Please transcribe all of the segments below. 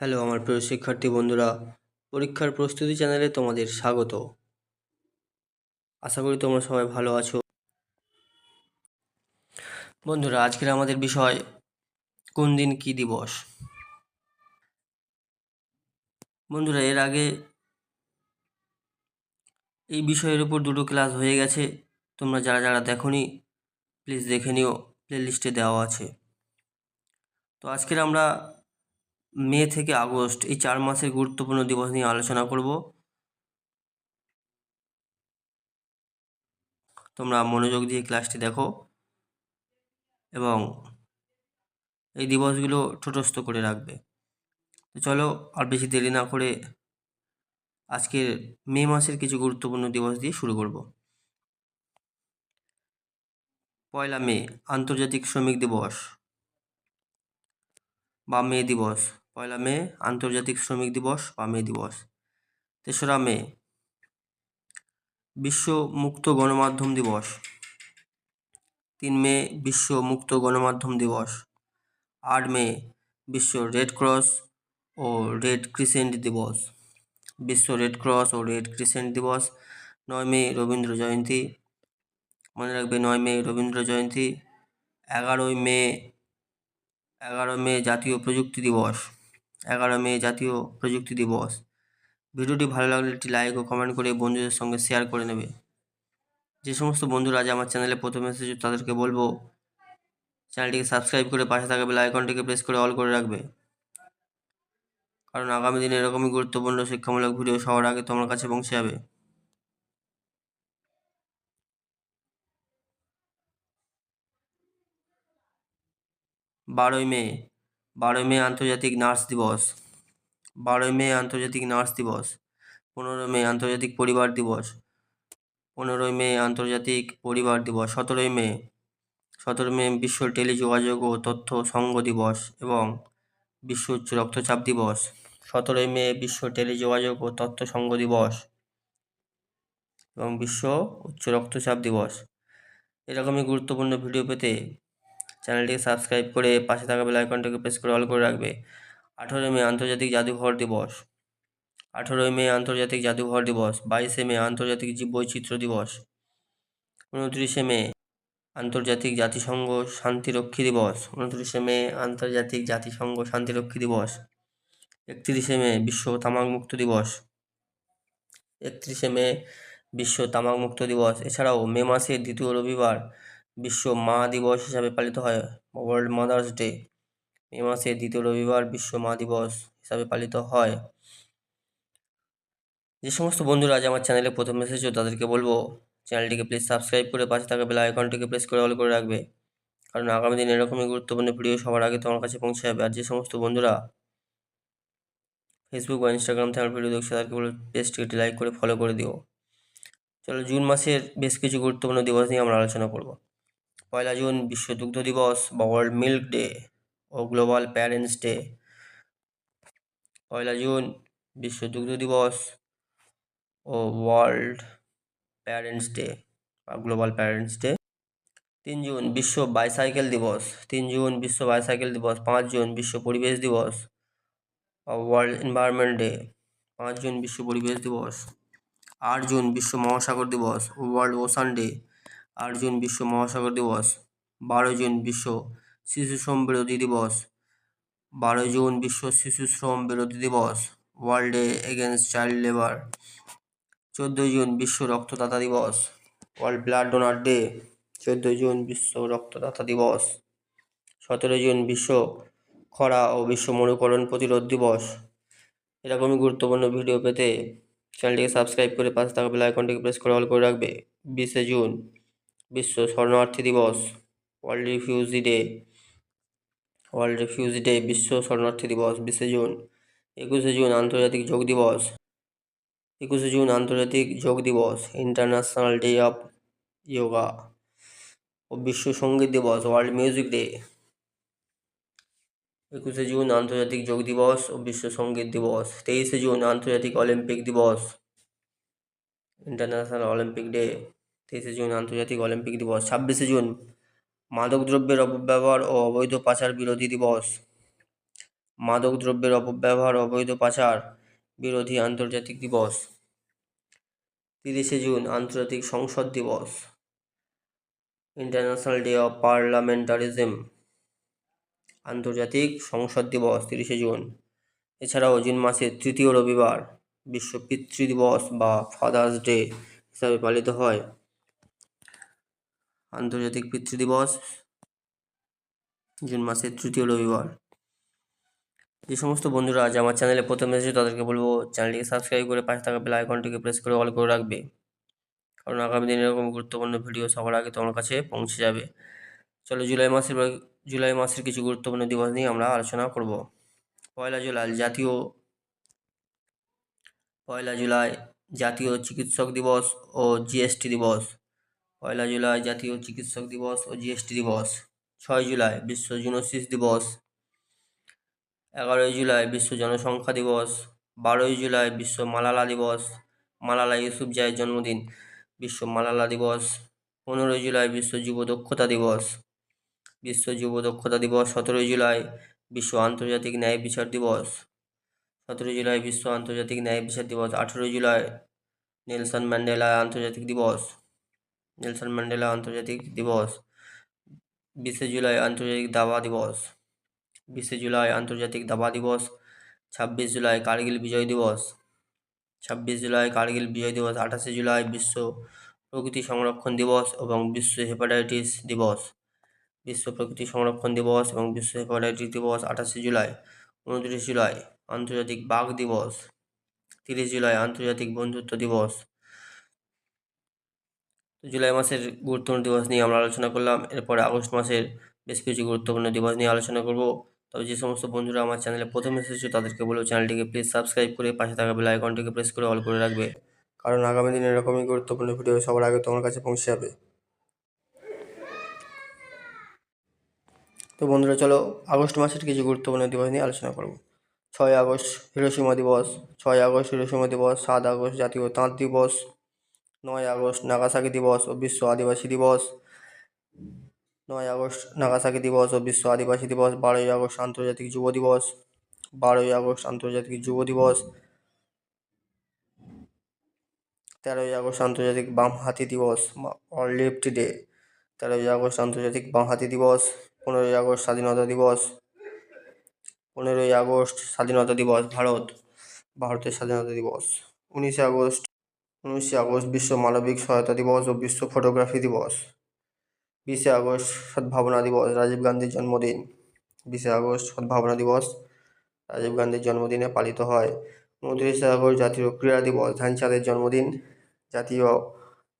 Hello, আমার প্রিয় শিক্ষার্থী বন্ধুরা, পরীক্ষার প্রস্তুতি চ্যানেলে তোমাদের স্বাগত। আশা করি তোমরা সবাই ভালো আছো। বন্ধুরা, আজকের আমাদের বিষয়, কোন দিন কি দিবস? বন্ধুরা, এর আগে এই বিষয়ের উপর দুটো ক্লাস হয়ে গেছে। তোমরা যারা যারা দেখোনি, প্লিজ দেখে নিও, প্লে লিস্টে দেওয়া আছে। তো আজকের আমরা মে থেকে আগস্ট, এই চার মাসের গুরুত্বপূর্ণ দিবস নিয়ে আলোচনা করব। তোমরা মনোযোগ দিয়ে ক্লাসটি দেখো এবং এই দিবসগুলো ঠোঁটস্থ করে রাখবে। চলো আর বেশি দেরি না করে আজকের মে মাসের কিছু গুরুত্বপূর্ণ দিবস দিয়ে শুরু করব। পয়লা মে, আন্তর্জাতিক শ্রমিক দিবস বা মে দিবস। পয়লা মে, আন্তর্জাতিক শ্রমিক দিবস বা মে দিবস। তেসরা মে, বিশ্ব মুক্ত গণমাধ্যম দিবস। তিন মে, বিশ্ব মুক্ত গণমাধ্যম দিবস। আট মে, বিশ্ব রেড ক্রস ও রেড ক্রিসেন্ট দিবস। বিশ্ব রেড ক্রস ও রেড ক্রিসেন্ট দিবস। নয় মে, রবীন্দ্র জয়ন্তী। মনে রাখবে, নয় মে, রবীন্দ্র জয়ন্তী। এগারোই মে, এগারো মে জাতীয় প্রযুক্তি দিবস। এগারো মে জাতীয় প্রযুক্তি দিবস। ভিডিওটি ভালো লাগলে একটি লাইক ও কমেন্ট করে বন্ধুদের সঙ্গে শেয়ার করে নেবে। যে সমস্ত বন্ধুরা আজ আমার চ্যানেলে প্রথম এসেছে তাদেরকে বলব চ্যানেলটিকে সাবস্ক্রাইব করে পাশে থাকা বেল আইকনটিকে প্রেস করে অল করে রাখবে। কারণ আগামী দিনে এরকমই গুরুত্বপূর্ণ শিক্ষামূলক ভিডিও সবার আগে তোমার কাছে পৌঁছে যাবে। বারোই মে বারোই মে আন্তর্জাতিক নার্স দিবস। বারোই মে আন্তর্জাতিক নার্স দিবস। পনেরোই মে আন্তর্জাতিক পরিবার দিবস। পনেরোই মে আন্তর্জাতিক পরিবার দিবস। সতেরোই মে। সতেরো মে বিশ্ব টেলিযোগাযোগ ও তথ্য সংঘ দিবস এবং বিশ্ব উচ্চ রক্তচাপ দিবস। সতেরোই মে বিশ্ব টেলিযোগাযোগ ও তথ্য সংঘ দিবস এবং বিশ্ব উচ্চ রক্তচাপ দিবস। এরকমই গুরুত্বপূর্ণ ভিডিও পেতে চ্যানেলটিকে সাবস্ক্রাইব করে পাশে থাকা বেল আইকনটাকে প্রেস করে অল করে রাখবে। আঠেরোই মে আন্তর্জাতিক জাদুঘর দিবস। আঠেরোই মে আন্তর্জাতিক জাদুঘর দিবস। বাইশে মে আন্তর্জাতিক জীববৈচিত্র্য দিবস। উনত্রিশে মে আন্তর্জাতিক জাতিসংঘ শান্তিরক্ষী দিবস। উনত্রিশে মে আন্তর্জাতিক জাতিসংঘ শান্তিরক্ষী দিবস। একত্রিশে মে বিশ্ব তামাক মুক্ত দিবস। একত্রিশে মে বিশ্ব তামাক মুক্ত দিবস। এছাড়াও মে মাসের দ্বিতীয় রবিবার বিশ্ব মা দিবস হিসাবে পালিত হয়। ওয়ার্ল্ড মাদার্স ডে মে মাসের দ্বিতীয় রবিবার বিশ্ব মা দিবস হিসাবে পালিত হয়। যে সমস্ত বন্ধুরা আজ আমার চ্যানেলে প্রথম এসেছ, তাদেরকে বলব চ্যানেলটিকে প্লিজ সাবস্ক্রাইব করে পাশে থাকা বেল আইকনটিকে প্রেস করে অল করে রাখবে। কারণ আগামী দিন এরকমই গুরুত্বপূর্ণ ভিডিও সবার আগে তোমার কাছে পৌঁছে যাবে। আর যে সমস্ত বন্ধুরা ফেসবুক বা ইনস্টাগ্রাম থেকে ভিডিও দেখছ, তাদেরকে বলো পেজটিকে লাইক করে ফলো করে দিও। চলো, জুন মাসের বেশ কিছু গুরুত্বপূর্ণ দিবস নিয়ে আমরা আলোচনা করব। পয়লা জুন বিশ্ব দুগ্ধ দিবস বা ওয়ার্ল্ড মিল্ক ডে ও গ্লোবাল প্যারেন্টস ডে। পয়লা জুন বিশ্ব দুগ্ধ দিবস ও ওয়ার্ল্ড প্যারেন্টস ডে বা গ্লোবাল প্যারেন্টস ডে। তিন জুন বিশ্ব বাইসাইকেল দিবস, তিন জুন বিশ্ব বাইসাইকেল দিবস, পাঁচ জুন বিশ্ব পরিবেশ দিবস ওয়ার্ল্ড এনভায়রনমেন্ট ডে, পাঁচ জুন বিশ্ব পরিবেশ দিবস, আট জুন বিশ্ব মহাসাগর দিবস, ওয়ার্ল্ড ওশান ডে আট জুন বিশ্ব মহাসাগর দিবস, বারো জুন বিশ্ব শিশু শ্রম বিরোধী দিবস, বারো জুন বিশ্ব শিশু শ্রম বিরোধী দিবস world day against child labour চোদ্দোই জুন বিশ্ব রক্তদাতা দিবস ওয়ার্ল্ড ব্লাড ডোনার ডে চোদ্দোই জুন বিশ্ব রক্তদাতা দিবস সতেরোই জুন বিশ্ব খরা ও বিশ্ব মরুকরণ প্রতিরোধ দিবস। এরকমই গুরুত্বপূর্ণ ভিডিও পেতে চ্যানেলটিকে সাবস্ক্রাইব করে পাশে থাকা বেল আইকনটিকে প্রেস করে অল করে রাখবে। বিশে জুন বিশ্ব শরণার্থী দিবস world refugee day world refugee day বিশ্ব শরণার্থী দিবস, বিশে জুন, একুশে জুন আন্তর্জাতিক যোগ দিবস, একুশে জুন আন্তর্জাতিক যোগ দিবস ইন্টারন্যাশনাল ডে অফ যোগা ও বিশ্ব সংগীত দিবস ওয়ার্ল্ড মিউজিক ডে একুশে জুন আন্তর্জাতিক যোগ দিবস, ও বিশ্ব সংগীত দিবস, তেইশে জুন আন্তর্জাতিক অলিম্পিক দিবস ইন্টারন্যাশনাল অলিম্পিক ডে তেইশে জুন আন্তর্জাতিক অলিম্পিক দিবস, ছাব্বিশে জুন মাদকদ্রব্যের অপব্যবহার ও অবৈধ পাচার বিরোধী দিবস। মাদক দ্রব্যের অপব্যবহার অবৈধ পাচার বিরোধী আন্তর্জাতিক দিবস। তিরিশে জুন আন্তর্জাতিক সংসদ দিবস। International day of parliamentarism. আন্তর্জাতিক সংসদ দিবস তিরিশে জুন। এছাড়াও জুন মাসের তৃতীয় রবিবার, বিশ্ব পিতৃ দিবস বা ফাদার্স ডে হিসাবে পালিত হয়। আন্তর্জাতিক পিতৃ দিবস, জুন মাসের তৃতীয় রবিবার। যে সমস্ত বন্ধুরা আজ আমার চ্যানেলে প্রথম এসেছে, তাদেরকে বলব চ্যানেলটিকে সাবস্ক্রাইব করে পাশে থাকা বেল আইকনটিকে প্রেস করে অল করে রাখবে। কারণ আগামী দিনে এরকম গুরুত্বপূর্ণ ভিডিও সবার আগে তোমার কাছে পৌঁছে যাবে। চলো জুলাই মাসের জুলাই মাসের কিছু গুরুত্বপূর্ণ দিবস নিয়ে আমরা আলোচনা করব। পয়লা জুলাই জাতীয়, পয়লা জুলাই জাতীয় চিকিৎসক দিবস ও জিএসটি দিবস। পয়লা জুলাই জাতীয় চিকিৎসক দিবস ও জিএসটি দিবস। ছয় জুলাই বিশ্ব জুনোসিস দিবস। এগারোই জুলাই বিশ্ব জনসংখ্যা দিবস। বারোই জুলাই বিশ্ব মালালা দিবস। মালালা ইউসুফজাইয়ের জন্মদিন। বিশ্ব মালালা দিবস। পনেরোই জুলাই বিশ্ব যুব দক্ষতা দিবস। বিশ্ব যুব দক্ষতা দিবস সতেরোই জুলাই বিশ্ব আন্তর্জাতিক ন্যায় বিচার দিবস। সতেরোই জুলাই বিশ্ব আন্তর্জাতিক ন্যায় বিচার দিবস। আঠেরোই জুলাই নেলসন ম্যান্ডেলা আন্তর্জাতিক দিবস। নেলসন ম্যান্ডেলা আন্তর্জাতিক দিবস, বিশে জুলাই আন্তর্জাতিক দাবা দিবস, বিশে জুলাই আন্তর্জাতিক দাবা দিবস, ছাব্বিশ জুলাই কার্গিল বিজয় দিবস, ছাব্বিশ জুলাই কার্গিল বিজয় দিবস, আঠাশে জুলাই বিশ্ব প্রকৃতি সংরক্ষণ দিবস এবং বিশ্ব হেপাটাইটিস দিবস, বিশ্ব প্রকৃতি সংরক্ষণ দিবস এবং বিশ্ব হেপাটাইটিস দিবস, আঠাশে জুলাই, উনত্রিশ জুলাই আন্তর্জাতিক বাঘ দিবস, তিরিশ জুলাই আন্তর্জাতিক বন্ধুত্ব দিবস তো জুলাই মাসের গুরুত্বপূর্ণ দিবস নিয়ে আমরা আলোচনা করলাম। এরপরে আগস্ট মাসের বেশ কিছু গুরুত্বপূর্ণ দিবস নিয়ে আলোচনা করব। তবে যে সমস্ত বন্ধুরা আমার চ্যানেলে প্রথম এসেছে, তাদেরকে বলব চ্যানেলটিকে প্লিজ সাবস্ক্রাইব করে পাশে থাকা বেল আইকনটিকে প্রেস করে অল করে রাখবে। কারণ আগামী দিনে এরকমই গুরুত্বপূর্ণ ভিডিও সবার আগে তোমার কাছে পৌঁছে যাবে। তো বন্ধুরা, চলো আগস্ট মাসের কিছু গুরুত্বপূর্ণ দিবস নিয়ে আলোচনা করব। ছয় আগস্ট হিরোসীমা দিবস, ছয় আগস্ট হিরোসীমা দিবস, সাত আগস্ট জাতীয় তাঁত দিবস নয় আগস্ট নাগাসাকি দিবস ও বিশ্ব আদিবাসী দিবস। নয় আগস্ট নাগাসাকি দিবস ও বিশ্ব আদিবাসী দিবস। বারোই আগস্ট আন্তর্জাতিক যুব দিবস। বারোই আগস্ট আন্তর্জাতিক যুব দিবস। তেরোই আগস্ট আন্তর্জাতিক বামহাতি দিবস অল লেফট ডে তেরোই আগস্ট আন্তর্জাতিক বামহাতি দিবস। পনেরোই আগস্ট স্বাধীনতা দিবস। পনেরোই আগস্ট স্বাধীনতা দিবস, ভারত। ভারতের স্বাধীনতা দিবস। উনিশে আগস্ট উনিশে আগস্ট বিশ্ব মানবিক সহায়তা দিবস ও বিশ্ব ফটোগ্রাফি দিবস। বিশে আগস্ট সদ্ভাবনা দিবস, রাজীব গান্ধীর জন্মদিন। বিশে আগস্ট সদ্ভাবনা দিবস, রাজীব গান্ধীর জন্মদিনে পালিত হয়। উনত্রিশে আগস্ট জাতীয় ক্রীড়া দিবস, ধ্যানচাঁদের জন্মদিন, জাতীয়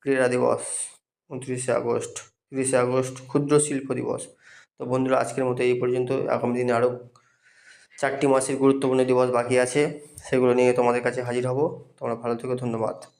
ক্রীড়া দিবস। উনত্রিশে আগস্ট, তিরিশে আগস্ট ক্ষুদ্র শিল্প দিবস। তো বন্ধুরা, আজকের মতো এই পর্যন্ত। আগামী দিনে আরও চারটি মাসের গুরুত্বপূর্ণ দিবস বাকি আছে। সেগুলো নিয়ে তোমাদের কাছে হাজির হব। তোমরা ভালো থেকো, ধন্যবাদ।